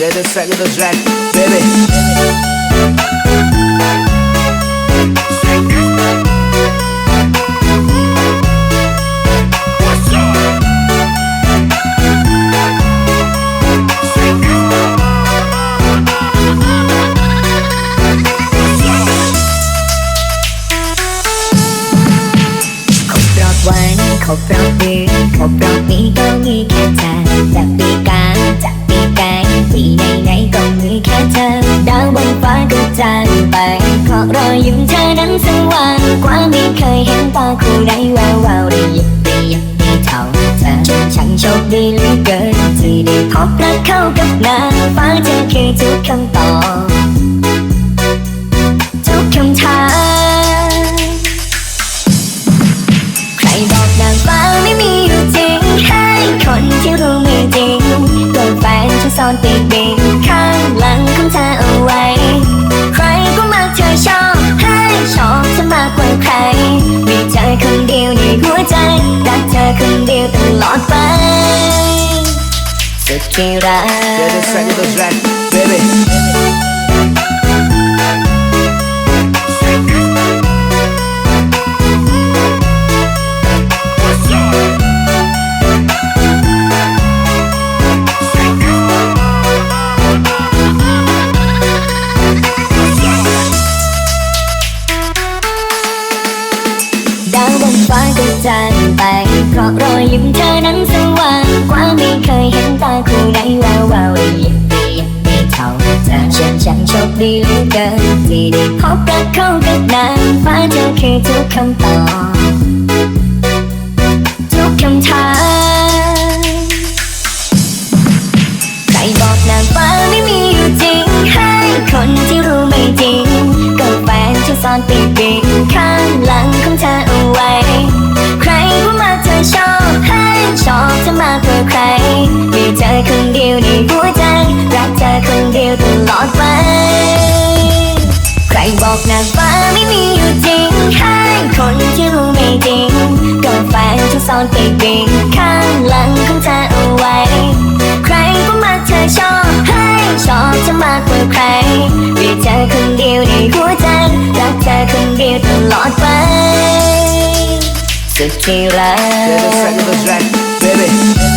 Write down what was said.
เจอแต่แซกก็ต้องแจ็ค baby ครบรอบวันครบรอบเจานไปเพราะรอยยิ้มเธอนั้นสว่างกว่าไม่เคยเห็นตาคู่ใดแวววาวได้ยิบได้ยิบได้เท่าเธอฉันโชคดีเหลือเกินที่ได้พบรักเข้ากับนางฟ้าเธอคือทุกคำตอบ ที่รักเจอแต่แซกก็ต้องแจ็ค baby ดาวบนฟ้าก็จางไป เพราะรอยยิ้มเธอนั้นสว่างกว่าไม่เคย คู่ใดแวววาวได้ยิบได้ยิบได้เท่าเธอฉันฉันโชคดีเหลือเกินที่ได้พบรักเข้ากับนางฟ้าเธอคือทุกคำตอบทุกคำถามใครบอกนางฟ้าไม่มีอยู่จริงให้คนที่รู้ไม่จริงก็แฟนที่ซ่อนติดบินข้างหลังของเธอเอาไว้ ใครก็มาเธอชอบให้ชอบเธอมากกว่าใคร ดียวในหัวใจรักเธอคนเดียวตลอดไป ใครบอกนางฟ้าไม่มีอยู่จริงให้คนที่รู้ไม่จริงก็แฟนที่ซ่อนติดบินข้างหลังของเธอเอาไว้ ใครก็มาเธอชอบให้ชอบเธอมากกว่าใครมีเธอคนเดียวในหัวใจรักเธอคนเดียวตลอดไปสุดที่รัเจอแต่แซก baby